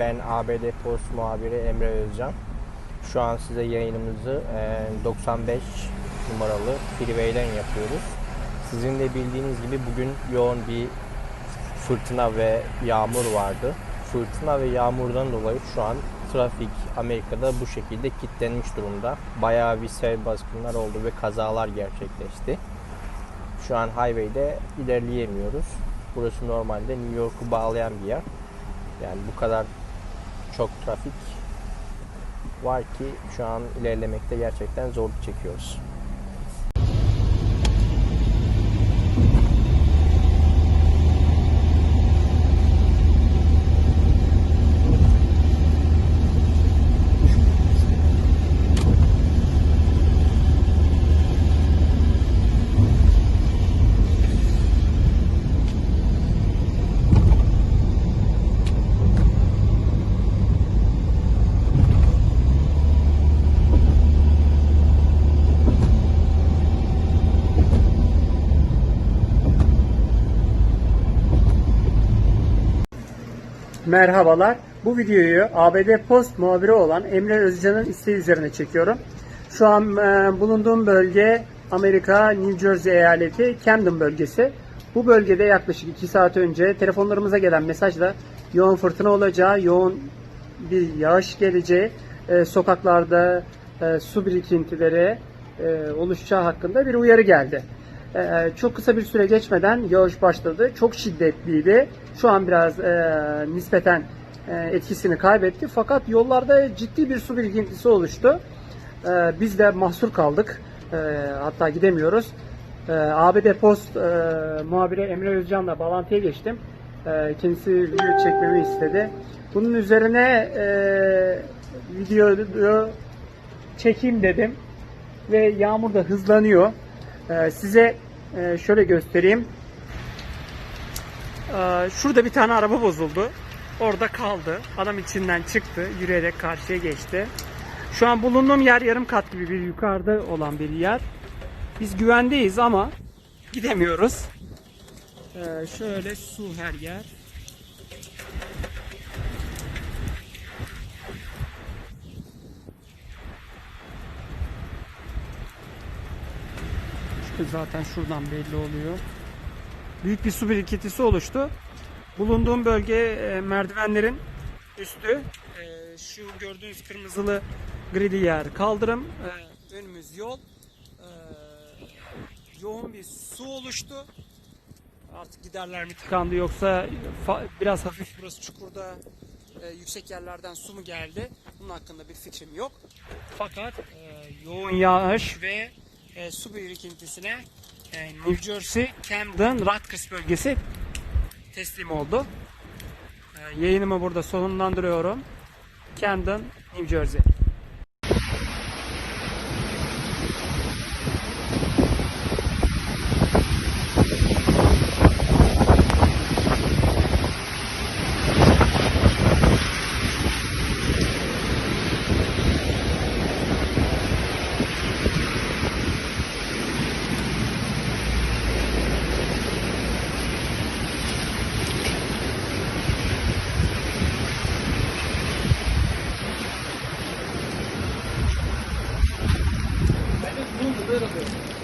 Ben ABD Post muhabiri Emre Özcan. Şu an size yayınımızı e, 95 numaralı Freeway'den yapıyoruz. Sizin de bildiğiniz gibi bugün yoğun bir fırtına ve yağmur vardı. Fırtına ve yağmurdan dolayı şu an trafik Amerika'da bu şekilde kilitlenmiş durumda. Bayağı bir sel baskınlar oldu ve kazalar gerçekleşti. Şu an highway'de ilerleyemiyoruz. Burası normalde New York'u bağlayan bir yer. Yani bu kadar çok trafik var ki şu an ilerlemekte gerçekten zorluk çekiyoruz. Merhabalar. Bu videoyu ABD Post muhabiri olan Emre Özcan'ın isteği üzerine çekiyorum. Şu an e, bulunduğum bölge Amerika New Jersey eyaleti Camden bölgesi. Bu bölgede yaklaşık 2 saat önce telefonlarımıza gelen mesajla yoğun fırtına olacağı, yoğun bir yağış geleceği, e, sokaklarda e, su birikintileri e, oluşacağı hakkında bir uyarı geldi. Ee, çok kısa bir süre geçmeden yağış başladı. Çok şiddetliydi. Şu an biraz e, nispeten e, etkisini kaybetti. Fakat yollarda ciddi bir su birikintisi oluştu. Ee, biz de mahsur kaldık. Ee, hatta gidemiyoruz. Ee, ABD Post e, muhabiri Emre Özcan'la bağlantıya geçtim. Ee, kendisi video çekmemi istedi. Bunun üzerine e, videoyu çekeyim dedim. Ve yağmur da hızlanıyor. Ee, size e, şöyle göstereyim. Ee, şurada bir tane araba bozuldu. Orada kaldı. Adam içinden çıktı. Yürüyerek karşıya geçti. Şu an bulunduğum yer yarım kat gibi bir yukarıda olan bir yer. Biz güvendeyiz ama gidemiyoruz. Ee, şöyle su her yer. İşte zaten şuradan belli oluyor. Büyük bir su birikintisi oluştu. Bulunduğum bölge e, merdivenlerin üstü. E, şu gördüğünüz kırmızılı gridi yer kaldırım. E, önümüz yol. E, yoğun bir su oluştu. Artık giderler mi tıkandı yoksa biraz hafif burası çukurda e, yüksek yerlerden su mu geldi? Bunun hakkında bir fikrim yok. Fakat e, yoğun yağış ve e, su birikintisine New Jersey, Camden, Rutgers bölgesi teslim oldu. E, yayınımı burada sonlandırıyorum. Camden, New Jersey. はい。